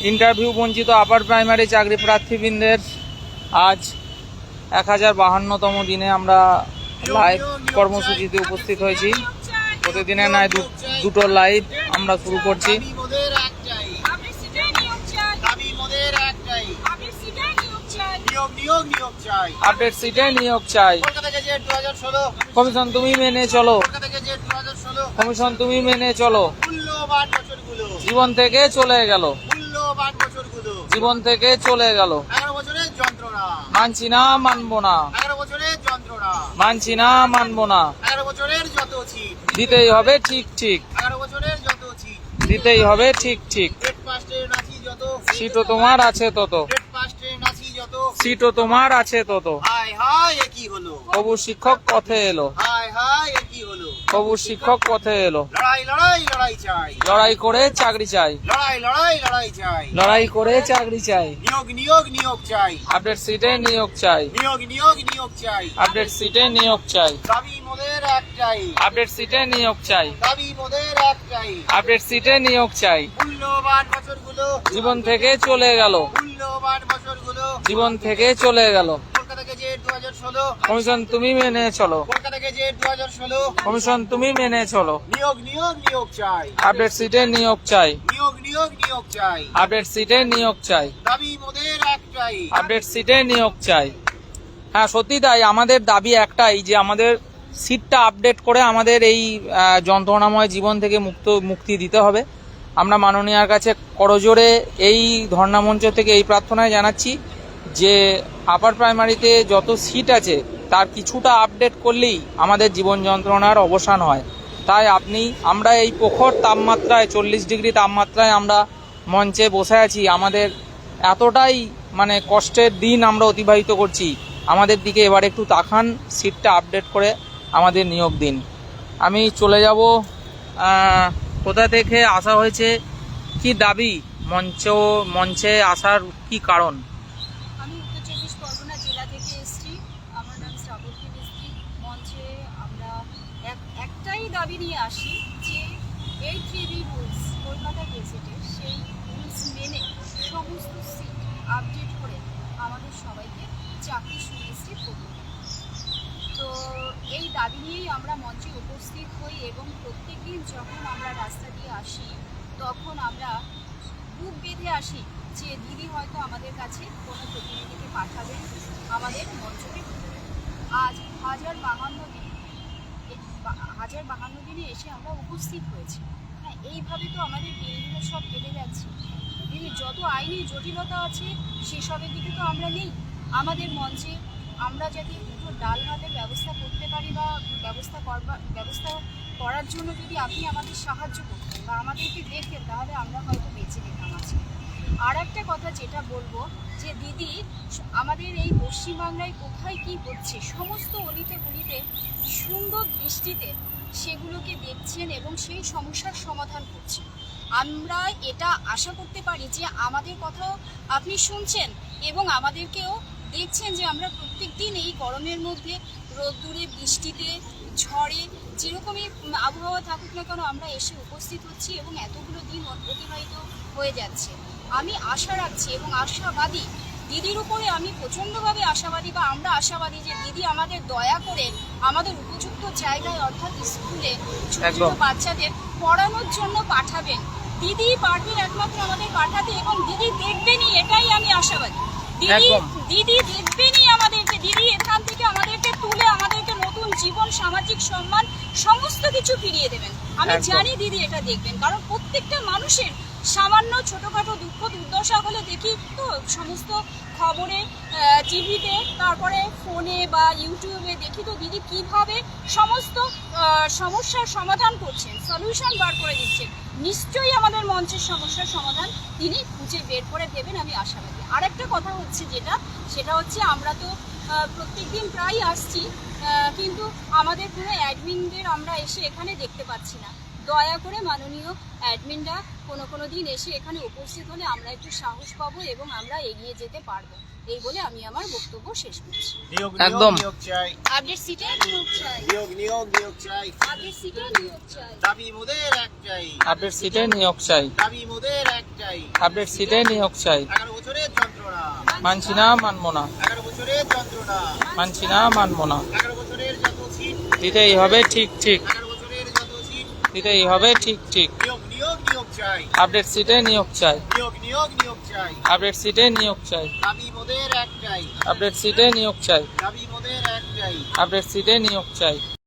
Interview বঞ্চিত upper primary চাকরি প্রার্থীবৃন্দের আজ এক হাজার বাহান্নতম দিনে আমরা লাইভ কর্মসূচিতে উপস্থিত হয়েছি। প্রতিদিনের নয় দু- দুটো লাইভ আমরা শুরু করছি। আপডেট সিটে নিয়োগ চাই। কমিশন তুমি মেনে চলো। কমিশন তুমি মেনে চলো। জীবন থেকে চলে গেল। জীবন থেকে চলে গেল। মানছি না মানবো না। মানছি না মানবো না। দিতেই হবে ঠিক ঠিক। দিতেই হবে ঠিক ঠিক। সিটও তোমার আছে তত। সিটও তোমার আছে তত। এ কি হলো? কবু শিক্ষক পথে এলো। হায় হায় কবু শিক্ষক পথে এলো। লড়াই লড়াই লড়াই চাই। লড়াই করে চাকরি চাই। লড়াই লড়াই লড়াই চাই। লড়াই করে চাকরি চাই। নিয়োগ নিয়োগ নিয়োগ চাই। আপডেট সিটে নিয়োগ চাই। নিয়োগ নিয়োগ নিয়োগ চাই। আপডেট সিটে নিয়োগ চাই। দাবি মোদের একটাই। আপডেট সিটে নিয়োগ চাই। দাবি মোদের একটাই। আপডেট সিটে নিয়োগ চাই। মূল্যবান বছরগুলো জীবন থেকে চলে গেল। মূল্যবান বছরগুলো জীবন থেকে চলে গেল। কমিশন তুমি মেনে চলো। কমিশন তুমি মেনে চলো। নিয়োগ নিয়োগ নিয়োগ চাই। আপডেট সিটে নিয়োগ চাই। নিয়োগ নিয়োগ নিয়োগ চাই। আপডেট সিটে নিয়োগ চাই। দাবি মোদের একটাই। আপডেট সিটে নিয়োগ চাই। হ্যাঁ সত্যি তাই। আমাদের দাবি একটাই যে আমাদের সিটটা আপডেট করে আমাদের এই যন্ত্রণাময় জীবন থেকে মুক্ত মুক্তি দিতে হবে। আমরা মাননীয়ার কাছে করজোরে এই ধর্ণামঞ্চ থেকে এই প্রার্থনায় জানাচ্ছি। যে আপার প্রাইমারিতে যত সিট আছে, তার কিছুটা আপডেট করলেই আমাদের জীবন যন্ত্রণার অবসান হয়। তাই আপনি, আমরা এই প্রখর তাপমাত্রায়, চল্লিশ ডিগ্রি তাপমাত্রায় আমরা মঞ্চে বসে আছি। আমাদের এতটাই মানে কষ্টের দিন আমরা অতিবাহিত করছি। আমাদের দিকে এবার একটু তাকান সিটটা আপডেট করে আমাদের নিয়োগ দিন। আমি চলে যাব কোথা থেকে আসা হয়েছে, কি দাবি মঞ্চ মঞ্চে আসার কি কারণ আমি উত্তর চব্বিশ পরগনা জেলা থেকে এসেছি আমার নাম শ্রাবন্তী মিস্ত্রি মঞ্চে আমরা এক একটাই দাবি নিয়ে আসি যে এই থ্রি রুলস কলকাতা গেজেটের সেই রুলস মেনে সমস্ত সিট আপডেট করে আমাদের সবাইকে চাকরি সুনিশ্চিত করতে তো এই দাবি নিয়েই আমরা মঞ্চে উপস্থিত হই এবং প্রত্যেক দিন যখন আমরা রাস্তা দিয়ে আসি, তখন আমরা বুক বেঁধে আসি যে দিদি হয়তো আমাদের কাছে কোনো প্রতিনিধিকে পাঠাবেন, আমাদের মঞ্চকে। আজ হাজার বাহান্ন দিন হাজার বাহান্ন দিনে এসে আমরা উপস্থিত হয়েছি। হ্যাঁ এইভাবে তো আমাদের দিনগুলো সব কেটে যাচ্ছে। দিদি যত আইনি জটিলতা আছে, সেসবের দিকে তো আমরা নেই। আমাদের মঞ্চে আমরা যাতে দুটো ডাল ভাতের ব্যবস্থা করতে পারি বা ব্যবস্থা করবার ব্যবস্থা করার জন্য যদি আপনি আমাদের সাহায্য করতেন বা আমাদেরকে দেখতেন, তাহলে আমরা হয়তো বেঁচে যেতাম আজকে। আর একটা কথা যেটা বলব, যে দিদি, আমাদের এই পশ্চিমবাংলায় কোথায় কি হচ্ছে, সমস্ত অলিতে দৃষ্টিতে সেগুলোকে দেখছেন এবং সেই সমস্যার সমাধান করছেন। আমরা এটা আশা করতে পারি যে আমাদের কথাও আপনি শুনছেন এবং আমাদেরকেও দেখছেন যে আমরা প্রত্যেক দিন এই গরমের মধ্যে রোদ্দুরে, বৃষ্টিতে, ঝড়ে যেরকমই আবহাওয়া থাকুক না কেন আমরা এসে উপস্থিত হচ্ছি এবং এতগুলো দিন অতিবাহিত হয়ে যাচ্ছে। আমি আশা রাখছি এবং আশাবাদী দিদির উপরে আমি প্রচণ্ডভাবে আশাবাদী বা আমরা আশাবাদী যে দিদি আমাদের দয়া করে আমাদের উপযুক্ত জায়গায় অর্থাৎ স্কুলে ছোট ছোট বাচ্চাদের পড়ানোর জন্য পাঠাবেন। দিদি পারবেন একমাত্র আমাদের পাঠাতে এবং দিদি দেখবেনই এটাই আমি আশাবাদী। দিদি দিদি দেখবেনই আমাদেরকে দিদি এখান থেকে আমাদেরকে তুলে আমাদেরকে নতুন জীবন সামাজিক সম্মান সমস্ত কিছু ফিরিয়ে দেবেন। আমি জানি দিদি এটা দেখবেন কারণ প্রত্যেকটা মানুষের সামান্য ছোটোখাটো দুঃখ, দুর্দশা হলে দেখি তো সমস্ত খবরে টিভিতে, তারপরে ফোনে বা ইউটিউবে দেখি তো দিদি কীভাবে সমস্ত সমস্যার সমাধান করছেন সলিউশন বার করে দিচ্ছেন নিশ্চয়ই আমাদের মঞ্চের সমস্যার সমাধান তিনি খুঁজে বের করে দেবেন, আমি আশাবাদী। আরেকটা কথা হচ্ছে যেটা, সেটা হচ্ছে আমরা তো প্রত্যেক দিন প্রায় আসছি কিন্তু আমাদের কোনো অ্যাডমিনদের আমরা এসে এখানে দেখতে পাচ্ছি না। দয়া করে মাননীয় অ্যাডমিনরা কোনো কোনো দিন এসে এখানে উপস্থিত হলে আমরা একটু সাহস পাবো এবং আমরা এগিয়ে যেতে পারব। এই বলে আমি আমার বক্তব্য শেষ করছি। নিয়োগ একদম। চাই। আপডেট সিটে নিয়োগ চাই। নিয়োগ নিয়োগ নিয়োগ চাই। আপডেট সিটে নিয়োগ চাই। দাবি মোদের একটাই আপডেট সিটে নিয়োগ চাই। দাবি মোদের একটাই আপডেট সিটে নিয়োগ চাই। এগারো বছরের যন্ত্রণা। মানছি না মানবো না। এগারো বছরের যন্ত্রণা। মানছি না মানবো না। এগারো বছরের যত সিট। দিতেই হবে ঠিক ঠিক। সিট দিতেই হবে ঠিক ঠিক। নিয়োগ নিয়োগ নিয়োগ চাই। আপডেট সিটে নিয়োগ চাই। নিয়োগ নিয়োগ নিয়োগ চাই। আপডেট সিটে নিয়োগ চাই। আপডেট সিটে নিয়োগ চাই। আপডেট সিটে নিয়োগ চাই।